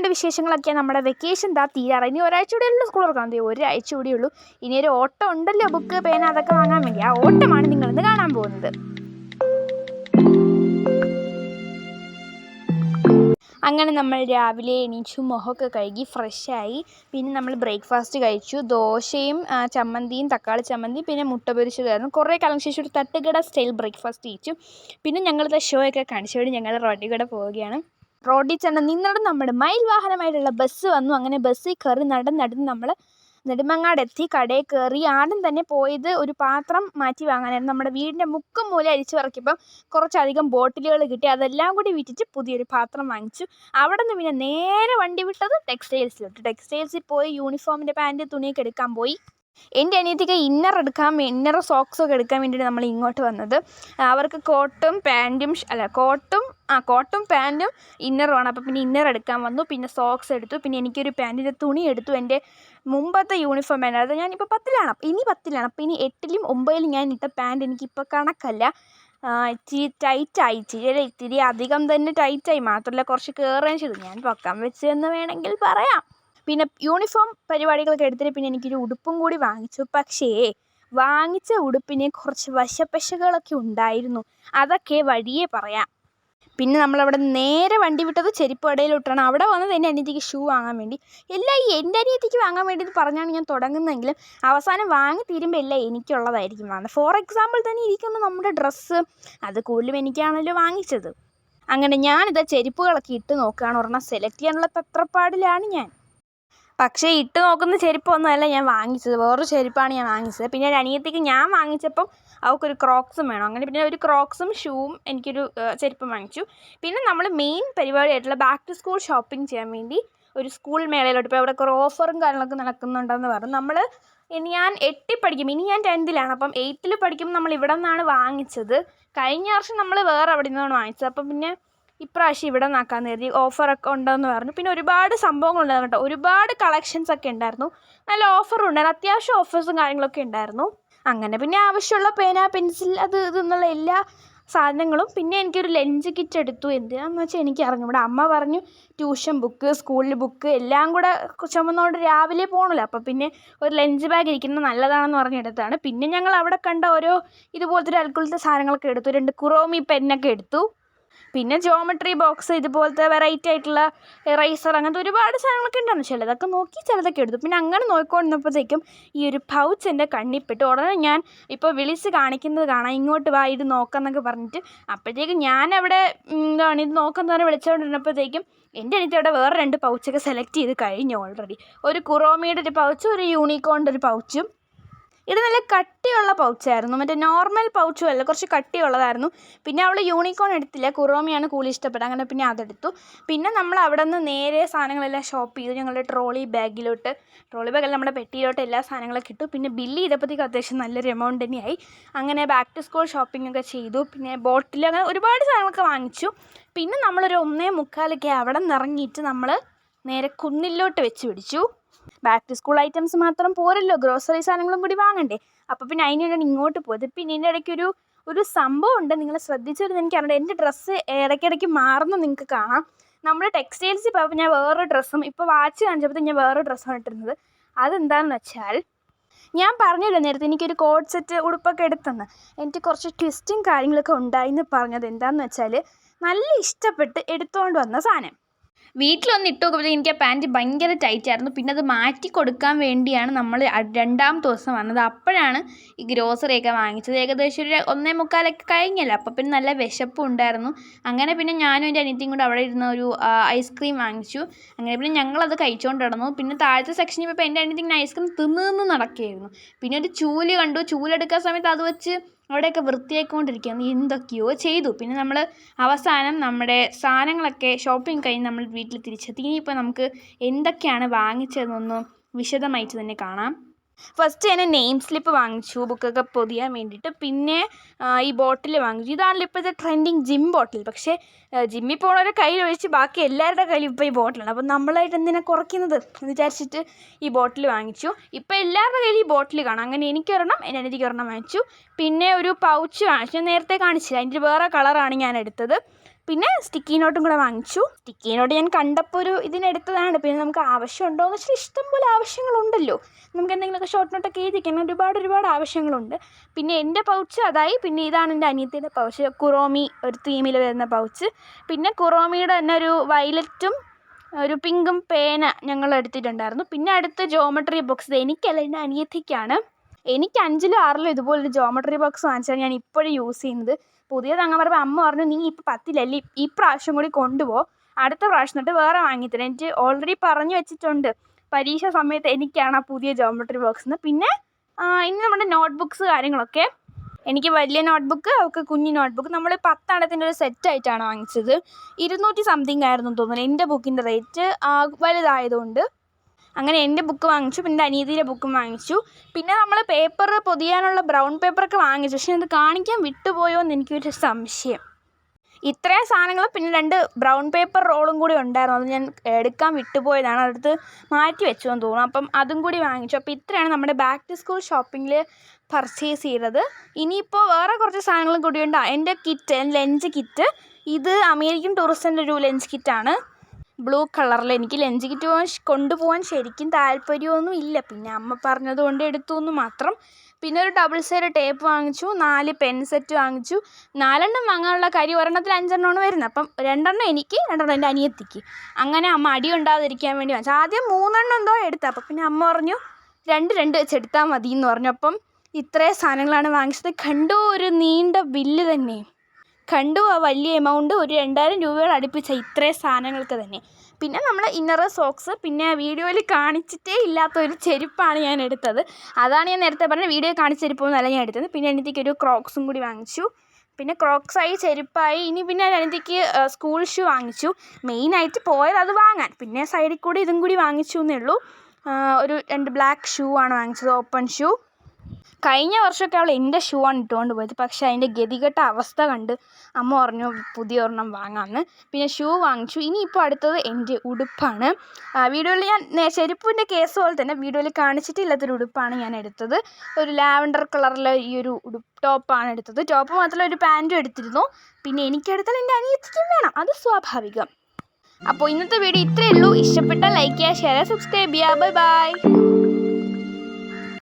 എന്തൊക്കെയുണ്ട് വിശേഷങ്ങളൊക്കെ നമ്മുടെ വെക്കേഷൻ ദാ തീരാറ്. ഇനി ഒരാഴ്ച കൂടിയുള്ള സ്കൂൾ തുറക്കാൻ. ദേ ഒരാഴ്ച ഉള്ളൂ. ഇനി ഒരു ഓട്ടം ഉണ്ടല്ലോ ബുക്ക് പേന അതൊക്കെ വാങ്ങാൻ വേണ്ടി. ആ ഓട്ടമാണ് നിങ്ങളിന്ന് കാണാൻ പോകുന്നത്. അങ്ങനെ നമ്മൾ രാവിലെ എണീച്ചു മുഖമൊക്കെ കഴുകി ഫ്രഷായി പിന്നെ നമ്മൾ ബ്രേക്ക്ഫാസ്റ്റ് കഴിച്ചു. ദോശയും ചമ്മന്തിയും തക്കാളി ചമ്മന്തി പിന്നെ മുട്ട പൊരിച്ചതായിരുന്നു. കുറേ കാലം ശേഷം ഒരു തട്ടുകട സ്റ്റൈൽ ബ്രേക്ക്ഫാസ്റ്റ് കഴിച്ചു. പിന്നെ ഞങ്ങളുടെ ഷോ ഒക്കെ കാണിച്ചു. വേണ്ടി ഞങ്ങൾ റോഡിൽ കൂടെ പോവുകയാണ്. റോഡിൽ ചെന്ന് നിന്നിടം നമ്മുടെ മയിൽ വാഹനമായിട്ടുള്ള ബസ് വന്നു. അങ്ങനെ ബസ്സിൽ കയറി നടന്ന് നടന്ന് നമ്മൾ നെടുമങ്ങാട് എത്തി കടയിൽ കയറി ആദ്യം തന്നെ പോയത് ഒരു പാത്രം മാറ്റി വാങ്ങാനായിരുന്നു. നമ്മുടെ വീടിന്റെ മുക്കും മൂല അരിച്ചു പറക്കിയപ്പം കുറച്ചധികം ബോട്ടിലുകൾ കിട്ടി. അതെല്ലാം കൂടി വിറ്റിച്ച് പുതിയൊരു പാത്രം വാങ്ങിച്ചു. അവിടെ നിന്ന് പിന്നെ നേരെ വണ്ടി വിട്ടത് ടെക്സ്റ്റൈൽസിലോട്ട്. ടെക്സ്റ്റൈൽസിൽ പോയി യൂണിഫോമിന്റെ പാന്റ് തുണിയൊക്കെ എടുക്കാൻ പോയി. എന്റെ അനിയത്തിക്ക് ഇന്നർ എടുക്കാൻ ഇന്നർ സോക്സൊക്കെ എടുക്കാൻ വേണ്ടിയിട്ട് നമ്മൾ ഇങ്ങോട്ട് വന്നത്. അവർക്ക് കോട്ടും പാന്റും അല്ല കോട്ടും ആ കോട്ടും പാന്റും ഇന്നറും ആണ് അപ്പോൾ പിന്നെ ഇന്നർ എടുക്കാൻ വന്നു. പിന്നെ സോക്സ് എടുത്തു. പിന്നെ എനിക്കൊരു പാന്റിന്റെ തുണി എടുത്തു. എന്റെ മുമ്പത്തെ യൂണിഫോം പാന്റ് അത് ഞാനിപ്പോൾ പത്തിലാണ്. ഇനി പത്തിലാണ്. അപ്പോൾ ഇനി എട്ടിലും ഒമ്പതിലും ഞാൻ ഇട്ട പാന്റ് എനിക്കിപ്പോൾ കണക്കല്ല. ഇച്ചിരി ടൈറ്റായി ഇച്ചിരി അല്ല ഇത്തിരി അധികം തന്നെ ടൈറ്റായി മാത്രമല്ല കുറച്ച് കയറുകയും ചെയ്തു ഞാൻ പൊക്കാൻ വെച്ചെന്ന് വേണമെങ്കിൽ പറയാം. പിന്നെ യൂണിഫോം പരിപാടികളൊക്കെ എടുത്തിട്ട് പിന്നെ എനിക്കൊരു ഉടുപ്പും കൂടി വാങ്ങിച്ചു. പക്ഷേ വാങ്ങിച്ച ഉടുപ്പിന് കുറച്ച് വശപ്പശകളൊക്കെ ഉണ്ടായിരുന്നു. അതൊക്കെ വഴിയേ പറയാം. പിന്നെ നമ്മളവിടെ നേരെ വണ്ടി വിട്ടത് ചെരുപ്പ് കടയിലോട്ടാണ് അവിടെ വന്നത് എന്റെ അനിയത്തിക്ക് ഷൂ വാങ്ങാൻ വേണ്ടി. എല്ലാ ഈ എന്റെ അനിയത്തിക്ക് വാങ്ങാൻ വേണ്ടി പറഞ്ഞാണ് ഞാൻ തുടങ്ങുന്നതെങ്കിലും അവസാനം വാങ്ങി തീരുമ്പോൾ എല്ലാം എനിക്കുള്ളതായിരിക്കും വാങ്ങുന്നത്. ഫോർ എക്സാമ്പിൾ തന്നെ ഇരിക്കുന്ന നമ്മുടെ ഡ്രസ്സ് അത് കൂടുതലും എനിക്കാണല്ലോ വാങ്ങിച്ചത്. അങ്ങനെ ഞാനിത് ചെരുപ്പുകളൊക്കെ ഇട്ട് നോക്കുകയാണ്. ഒരെണ്ണം സെലക്ട് ചെയ്യാനുള്ള തത്രപ്പാടിലാണ് ഞാൻ. പക്ഷേ ഇട്ട് നോക്കുന്ന ചെരുപ്പൊന്നുമല്ല ഞാൻ വാങ്ങിച്ചത്. വേറൊരു ചെരുപ്പാണ് ഞാൻ വാങ്ങിച്ചത്. പിന്നെ ഒരു അനിയത്തിക്ക് ഞാൻ വാങ്ങിച്ചപ്പം അവൾക്കൊരു ക്രോക്സും വേണം. അങ്ങനെ പിന്നെ ഒരു ക്രോക്സും ഷൂവും എനിക്കൊരു ചെരുപ്പ് വാങ്ങിച്ചു. പിന്നെ നമ്മൾ മെയിൻ പരിപാടിയായിട്ടുള്ള ബാക്ക് ടു സ്കൂൾ ഷോപ്പിംഗ് ചെയ്യാൻ വേണ്ടി ഒരു സ്കൂൾ മേളയിലോട്ട് പോയി. അവിടെ കുറേ ഓഫറും കാര്യങ്ങളൊക്കെ നടക്കുന്നുണ്ടെന്ന് പറഞ്ഞു. നമ്മൾ ഇനി ഞാൻ എട്ടിൽ പഠിക്കും. ഇനി ഞാൻ ടെൻത്തിലാണ്. അപ്പം എയ്ത്തിൽ പഠിക്കുമ്പോൾ നമ്മൾ ഇവിടെ നിന്നാണ് വാങ്ങിച്ചത്. കഴിഞ്ഞ വർഷം നമ്മൾ വേറെ അവിടെ നിന്നാണ് വാങ്ങിച്ചത്. അപ്പം പിന്നെ ഇപ്രാവശ്യം ഇവിടെ നിന്നാക്കാന്ന് കരുതി. ഓഫറൊക്കെ ഉണ്ടെന്ന് പറഞ്ഞു. പിന്നെ ഒരുപാട് സംഭവങ്ങളുണ്ടായിരുന്നു കേട്ടോ. ഒരുപാട് കളക്ഷൻസ് ഒക്കെ ഉണ്ടായിരുന്നു. നല്ല ഓഫറും ഉണ്ടായിരുന്നു. അത്യാവശ്യം ഓഫേഴ്സും കാര്യങ്ങളൊക്കെ ഉണ്ടായിരുന്നു. അങ്ങനെ പിന്നെ ആവശ്യമുള്ള പേന പെൻസിൽ അത് ഇത് എന്നുള്ള എല്ലാ സാധനങ്ങളും പിന്നെ എനിക്കൊരു ലഞ്ച് കിറ്റ് എടുത്തു. എന്തിനാന്ന് വെച്ചാൽ എനിക്ക് അറിഞ്ഞൂടാ. അമ്മ പറഞ്ഞു ട്യൂഷൻ ബുക്ക് സ്കൂളിൽ ബുക്ക് എല്ലാം കൂടെ ചുമന്നുകൊണ്ട് രാവിലെ പോകണമല്ലോ അപ്പോൾ പിന്നെ ഒരു ലഞ്ച് ബാഗ് ഇരിക്കുന്നത് നല്ലതാണെന്ന് പറഞ്ഞെടുത്താണ്. പിന്നെ ഞങ്ങൾ അവിടെ കണ്ട ഓരോ ഇതുപോലത്തെ ഒരു അൽക്കുലത്തെ സാധനങ്ങളൊക്കെ എടുത്തു. രണ്ട് കുറോമി പെന്നൊക്കെ എടുത്തു. പിന്നെ ജോമെട്രി ബോക്സ് ഇതുപോലത്തെ വെറൈറ്റി ആയിട്ടുള്ള റൈസർ അങ്ങനത്തെ ഒരുപാട് സാധനങ്ങളൊക്കെ ഉണ്ടായിരുന്നു. ചിലതൊക്കെ നോക്കി ചിലതൊക്കെ എടുത്തു. പിന്നെ അങ്ങനെ നോക്കിക്കൊണ്ടിരുന്നപ്പോഴത്തേക്കും ഈ ഒരു പൗച്ച് എന്റെ കണ്ണിൽപ്പെട്ടു. ഉടനെ ഞാൻ ഇപ്പോൾ വിളിച്ച് കാണിക്കുന്നത് കാണാം. ഇങ്ങോട്ട് വാ ഇത് നോക്കാമെന്നൊക്കെ പറഞ്ഞിട്ട് അപ്പോഴത്തേക്കും ഞാൻ അവിടെ എന്താണ് ഇത് നോക്കാൻ തന്നെ വിളിച്ചുകൊണ്ടിരുന്നപ്പോഴത്തേക്കും എന്റെ എനിക്ക് അവിടെ വേറെ രണ്ട് പൗച്ചൊക്കെ സെലക്ട് ചെയ്ത് കഴിഞ്ഞു ഓൾറെഡി ഒരു കുറോമിയുടെ ഒരു പൗച്ചും ഒരു യൂണിക്കോണിന്റെ ഒരു പൗച്ചും ഇത് നല്ല കട്ടിയുള്ള പൗച്ചായിരുന്നു മറ്റേ നോർമൽ പൗച്ചും അല്ല കുറച്ച് കട്ടിയുള്ളതായിരുന്നു. പിന്നെ അവൾ യൂണിക്കോൺ എടുത്തില്ല കുറോമിയാണ് കൂടുതൽ ഇഷ്ടപ്പെട്ടത്. അങ്ങനെ പിന്നെ അതെടുത്തു. പിന്നെ നമ്മൾ അവിടെ നിന്ന് നേരെ സാധനങ്ങളെല്ലാം ഷോപ്പ് ചെയ്തു. ഞങ്ങളുടെ ട്രോളി ബാഗിലോട്ട് ട്രോളി ബാഗിൽ നമ്മുടെ പെട്ടിയിലോട്ട് എല്ലാ സാധനങ്ങളൊക്കെ കിട്ടു പിന്നെ ബില്ല് ചെയ്തപ്പോഴത്തേക്കും അത്യാവശ്യം നല്ലൊരു എമൗണ്ട് തന്നെയായി. അങ്ങനെ ബാക്ക് ടു സ്കൂൾ ഷോപ്പിംഗ് ഒക്കെ ചെയ്തു. പിന്നെ ബോട്ടിൽ അങ്ങനെ ഒരുപാട് സാധനങ്ങളൊക്കെ വാങ്ങിച്ചു. പിന്നെ നമ്മളൊരു ഒന്നേ മുക്കാലൊക്കെ അവിടെ നിന്ന് ഇറങ്ങിയിട്ട് നമ്മൾ നേരെ കുന്നിലോട്ട് വെച്ച് പിടിച്ചു. ബാക്ക് ടു സ്കൂൾ ഐറ്റംസ് മാത്രം പോരല്ലോ. ഗ്രോസറി സാധനങ്ങളും കൂടി വാങ്ങണ്ടേ. അപ്പോൾ പിന്നെ അതിന് വേണ്ടിയാണ് ഇങ്ങോട്ട് പോയത് പിന്നെ ഇതിന്റെ ഇടയ്ക്ക് ഒരു സംഭവം ഉണ്ട്. നിങ്ങൾ ശ്രദ്ധിച്ചിരുന്നു എനിക്കറിയാം എന്റെ ഡ്രസ്സ് ഇടയ്ക്കിടയ്ക്ക് മാറുന്ന നിങ്ങൾക്ക് കാണാം. നമ്മൾ ടെക്സ്റ്റൈൽസ് പോയപ്പോൾ ഞാൻ വേറൊരു ഡ്രസ്സും ഇപ്പോൾ വാച്ച് കാണിച്ചപ്പോൾ ഞാൻ വേറൊരു ഡ്രസ്സാണ് ഇട്ടിരുന്നത്. അതെന്താണെന്ന് വെച്ചാൽ ഞാൻ പറഞ്ഞല്ലോ നേരത്തെ എനിക്കൊരു കോഡ് സെറ്റ് ഉടുപ്പൊക്കെ എടുത്തെന്ന്. എനിക്ക് കുറച്ച് ട്വിസ്റ്റും കാര്യങ്ങളൊക്കെ ഉണ്ടായിന്ന് പറഞ്ഞത് എന്താണെന്ന് വെച്ചാൽ നല്ല ഇഷ്ടപ്പെട്ട് എടുത്തുകൊണ്ട് വന്ന സാധനം. വീട്ടിലൊന്ന് ഇട്ട് നോക്കുമ്പോഴത്തേക്കും എനിക്ക് ആ പാന്റ് ഭയങ്കര ടൈറ്റായിരുന്നു പിന്നെ അത് മാറ്റി കൊടുക്കാൻ വേണ്ടിയാണ് നമ്മൾ രണ്ടാം രണ്ടാമത്തെ ദിവസം വന്നത്. അപ്പോഴാണ് ഈ ഗ്രോസറി ഒക്കെ വാങ്ങിച്ചത്. ഏകദേശം ഒരു ഒന്നേ മുക്കാലൊക്കെ കഴിഞ്ഞല്ലോ. അപ്പോൾ പിന്നെ നല്ല വിശപ്പും ഉണ്ടായിരുന്നു. അങ്ങനെ പിന്നെ ഞാനും എന്റെ അനിയത്തിയും കൂടെ അവിടെ ഇരുന്ന ഒരു ഐസ്ക്രീം വാങ്ങിച്ചു. അങ്ങനെ പിന്നെ ഞങ്ങളത് കഴിച്ചുകൊണ്ട് നടന്നു. പിന്നെ താഴത്തെ സെക്ഷനിൽ പോയപ്പോൾ എന്റെ അനിയത്തി ഇങ്ങനെ ഐസ്ക്രീം തിന്ന് നടക്കുകയായിരുന്നു. പിന്നെ ഒരു ചൂൽ കണ്ടു. ചൂലെടുക്കാൻ സമയത്ത് അത് വെച്ച് അവിടെയൊക്കെ വൃത്തിയാക്കിക്കൊണ്ടിരിക്കുകയാണ് എന്തൊക്കെയോ ചെയ്തു. പിന്നെ നമ്മൾ അവസാനം നമ്മുടെ സാധനങ്ങളൊക്കെ ഷോപ്പിംഗ് കഴിഞ്ഞ് നമ്മൾ വീട്ടിൽ തിരിച്ചെത്തി. ഇനിയിപ്പോൾ നമുക്ക് എന്തൊക്കെയാണ് വാങ്ങിച്ചതെന്നൊന്ന് വിശദമായിട്ട് തന്നെ കാണാം. ഫസ്റ്റ് തന്നെ നെയിം സ്ലിപ്പ് വാങ്ങിച്ചു ബുക്കൊക്കെ പൊതിയാൻ വേണ്ടിയിട്ട്. പിന്നെ ഈ ബോട്ടിൽ വാങ്ങിച്ചു. ഇതാണല്ലോ ഇപ്പോഴത്തെ ട്രെൻഡിങ് ജിം ബോട്ടിൽ പക്ഷേ ജിമ്മിൽ പോകുന്നവരുടെ കയ്യിൽ ഒഴിച്ച് ബാക്കി എല്ലാവരുടെ കയ്യിലും ഇപ്പോൾ ഈ ബോട്ടിലാണ് അപ്പോൾ നമ്മളായിട്ട് എന്തിനാണ് കുറയ്ക്കുന്നത് എന്ന് വിചാരിച്ചിട്ട് ഈ ബോട്ടിൽ വാങ്ങിച്ചു. ഇപ്പോൾ എല്ലാവരുടെ കയ്യിൽ ഈ ബോട്ടിൽ കാണാം. അങ്ങനെ എനിക്കൊരെണ്ണം എന്റെ അനിയത്തിക്ക് ഒരെണ്ണം വാങ്ങിച്ചു. പിന്നെ ഒരു പൗച്ച് വാങ്ങിച്ചു. നേരത്തെ കാണിച്ചില്ല. അതിന്റെ വേറെ കളറാണ് ഞാൻ എടുത്തത്. പിന്നെ സ്റ്റിക്കി നോട്ടും കൂടെ വാങ്ങിച്ചു. സ്റ്റിക്കി നോട്ട് ഞാൻ കണ്ടപ്പോൾ ഒരു ഇതിനെടുത്തതാണ് പിന്നെ നമുക്ക് ആവശ്യമുണ്ടോ എന്ന് വെച്ചാൽ ഇഷ്ടംപോലെ ആവശ്യങ്ങളുണ്ടല്ലോ. നമുക്ക് എന്തെങ്കിലുമൊക്കെ ഷോർട്ട് നോട്ടൊക്കെ എഴുതിക്കാൻ ഒരുപാട് ഒരുപാട് ആവശ്യങ്ങളുണ്ട്. പിന്നെ എന്റെ പൗച്ച് അതായി. പിന്നെ ഇതാണ് എന്റെ അനിയത്തിന്റെ പൗച്ച് കുറോമി ഒരു തീമിൽ വരുന്ന പൗച്ച് പിന്നെ കുറോമിയുടെ തന്നെ ഒരു വയലറ്റും ഒരു പിങ്കും പേന ഞങ്ങൾ എടുത്തിട്ടുണ്ടായിരുന്നു. പിന്നെ അടുത്ത ജോമെട്രി ബോക്സ് എനിക്കല്ല എന്റെ അനിയത്തിക്കാണ്. എനിക്ക് അഞ്ചിലും ആറിലും ഇതുപോലൊരു ജോമെട്രി ബോക്സ് വാങ്ങിച്ചാൽ ഞാൻ ഇപ്പോഴും യൂസ് ചെയ്യുന്നത്. പുതിയത് തങ്ങ അമ്മ പറഞ്ഞു നീ ഇപ്പം പത്തിലല്ലേ പ്രാവശ്യം കൂടി കൊണ്ടുപോ. അടുത്ത പ്രാവശ്യം തൊട്ട് വേറെ വാങ്ങിത്തരാം. എനിക്ക് ഓൾറെഡി പറഞ്ഞു വെച്ചിട്ടുണ്ട്. പരീക്ഷ സമയത്ത് എനിക്കാണ് ആ പുതിയ ജോമെട്രി ബോക്സ് എന്ന് പിന്നെ ഇനി നമ്മുടെ നോട്ട് ബുക്ക്സ് കാര്യങ്ങളൊക്കെ. എനിക്ക് വലിയ നോട്ട്ബുക്ക് അവൾക്ക് കുഞ്ഞു നോട്ട്ബുക്ക് നമ്മൾ പത്തെണ്ണത്തിന്റെ ഒരു സെറ്റായിട്ടാണ് വാങ്ങിച്ചത്. ഇരുന്നൂറ്റി സംതിങ് ആയിരുന്നു തോന്നുന്നു എന്റെ ബുക്കിന്റെ റേറ്റ് വലുതായതുകൊണ്ട്. അങ്ങനെ എന്റെ ബുക്ക് വാങ്ങിച്ചു പിന്നെ അനിയത്തിയുടെ ബുക്കും വാങ്ങിച്ചു. പിന്നെ നമ്മൾ പേപ്പർ പൊതിയാനുള്ള ബ്രൗൺ പേപ്പറൊക്കെ വാങ്ങിച്ചു. പക്ഷേ അത് കാണിക്കാൻ വിട്ടുപോയോ എന്ന് എനിക്കൊരു സംശയം. ഇത്രയും സാധനങ്ങൾ പിന്നെ രണ്ട് ബ്രൗൺ പേപ്പർ റോളും കൂടി ഉണ്ടായിരുന്നു. അത് ഞാൻ എടുക്കാൻ വിട്ടുപോയതാണ്. അതെടുത്ത് മാറ്റി വെച്ചു എന്ന് തോന്നുന്നു. അപ്പം അതും കൂടി വാങ്ങിച്ചു. അപ്പോൾ ഇത്രയാണ് നമ്മുടെ ബാക്ക് ടു സ്കൂൾ ഷോപ്പിങ്ങിൽ പർച്ചേസ് ചെയ്തത്. ഇനിയിപ്പോൾ വേറെ കുറച്ച് സാധനങ്ങളും കൂടി കൂടിയുണ്ട് എന്റെ കിറ്റ് ലഞ്ച് കിറ്റ് ഇത് അമേരിക്കൻ ടൂറിസ്റ്റിന്റെ ഒരു ലഞ്ച് കിറ്റാണ് ബ്ലൂ കളറിൽ എനിക്ക് ലഞ്ച് കിറ്റ് പോകാൻ കൊണ്ടുപോകാൻ ശരിക്കും താല്പര്യമൊന്നും ഇല്ല. പിന്നെ അമ്മ പറഞ്ഞത് കൊണ്ട് എടുത്തു എന്ന് മാത്രം. പിന്നെ ഒരു ഡബിൾ സൈഡ് ടേപ്പ് വാങ്ങിച്ചു. നാല് പെൻ സെറ്റ് വാങ്ങിച്ചു. നാലെണ്ണം വാങ്ങാനുള്ള കാര്യം ഒരെണ്ണത്തിൽ അഞ്ചെണ്ണമാണ് വരുന്നത്. അപ്പം രണ്ടെണ്ണം എനിക്ക് രണ്ടെണ്ണം എന്റെ അനിയത്തിക്ക്. അങ്ങനെ അമ്മ അടി ഉണ്ടാകാതിരിക്കാൻ വേണ്ടി വാങ്ങിച്ചു. ആദ്യം മൂന്നെണ്ണം എന്തോ എടുത്തു. അപ്പം പിന്നെ അമ്മ പറഞ്ഞു രണ്ട് രണ്ട് വെച്ച് എടുത്താൽ മതി എന്ന് പറഞ്ഞു. അപ്പം ഇത്രയും സാധനങ്ങളാണ് വാങ്ങിച്ചത്. കണ്ടു ഒരു നീണ്ട ബില്ല് തന്നെ. കണ്ടു ആ വലിയ എമൗണ്ട് ഒരു രണ്ടായിരം രൂപയോട് അടുപ്പിച്ച ഇത്രയും സാധനങ്ങൾക്ക് തന്നെ. പിന്നെ നമ്മൾ ഇന്നർ സോക്സ് പിന്നെ വീഡിയോയിൽ കാണിച്ചിട്ടേ ഇല്ലാത്ത ഒരു ചെരുപ്പാണ് ഞാൻ എടുത്തത്. അതാണ് ഞാൻ നേരത്തെ പറഞ്ഞത് വീഡിയോ കാണിച്ച ചെരുപ്പൊന്നുമല്ല ഞാൻ എടുത്തത്. പിന്നെ എനിക്ക് ഒരു ക്രോക്സും കൂടി വാങ്ങിച്ചു. പിന്നെ ക്രോക്സായി ചെരുപ്പായി. ഇനി പിന്നെ എനിക്ക് സ്കൂൾ ഷൂ വാങ്ങിച്ചു. മെയിനായിട്ട് പോയത് അത് വാങ്ങാൻ. പിന്നെ സൈഡിൽ കൂടി ഇതും കൂടി വാങ്ങിച്ചു എന്നേ ഉള്ളൂ. ഒരു രണ്ട് ബ്ലാക്ക് ഷൂ ആണ് വാങ്ങിച്ചത് ഓപ്പൺ ഷൂ കഴിഞ്ഞ വർഷമൊക്കെ അവൾ എന്റെ ഷൂ ആണ് ഇട്ടുകൊണ്ട് പോയത്. പക്ഷേ അതിന്റെ ഗതികെട്ട അവസ്ഥ കണ്ട് അമ്മ പറഞ്ഞു പുതിയ ഒരെണ്ണം വാങ്ങാമെന്ന്. പിന്നെ ഷൂ വാങ്ങിച്ചു. ഇനിയിപ്പോൾ അടുത്തത് എന്റെ ഉടുപ്പാണ്. വീഡിയോയിൽ ഞാൻ ചെരുപ്പിന്റെ കേസ് പോലെ തന്നെ വീഡിയോയിൽ കാണിച്ചിട്ടില്ലാത്തൊരു ഉടുപ്പാണ് ഞാൻ എടുത്തത്. ഒരു ലാവൻഡർ കളറിലെ ഈ ഒരു ഉടുപ്പ് ടോപ്പാണ് എടുത്തത്. ടോപ്പ് മാത്രമല്ല ഒരു പാന്റും എടുത്തിരുന്നു. പിന്നെ എനിക്കെടുത്താൽ എന്റെ അനിയത്തിക്കും വേണം. അത് സ്വാഭാവികം. അപ്പോൾ ഇന്നത്തെ വീഡിയോ ഇത്രയേ ഉള്ളൂ. ഇഷ്ടപ്പെട്ടാൽ ലൈക്ക് ചെയ്യുക ഷെയർ ചെയ്യുക സബ്സ്ക്രൈബ് ചെയ്യുക. Bye bye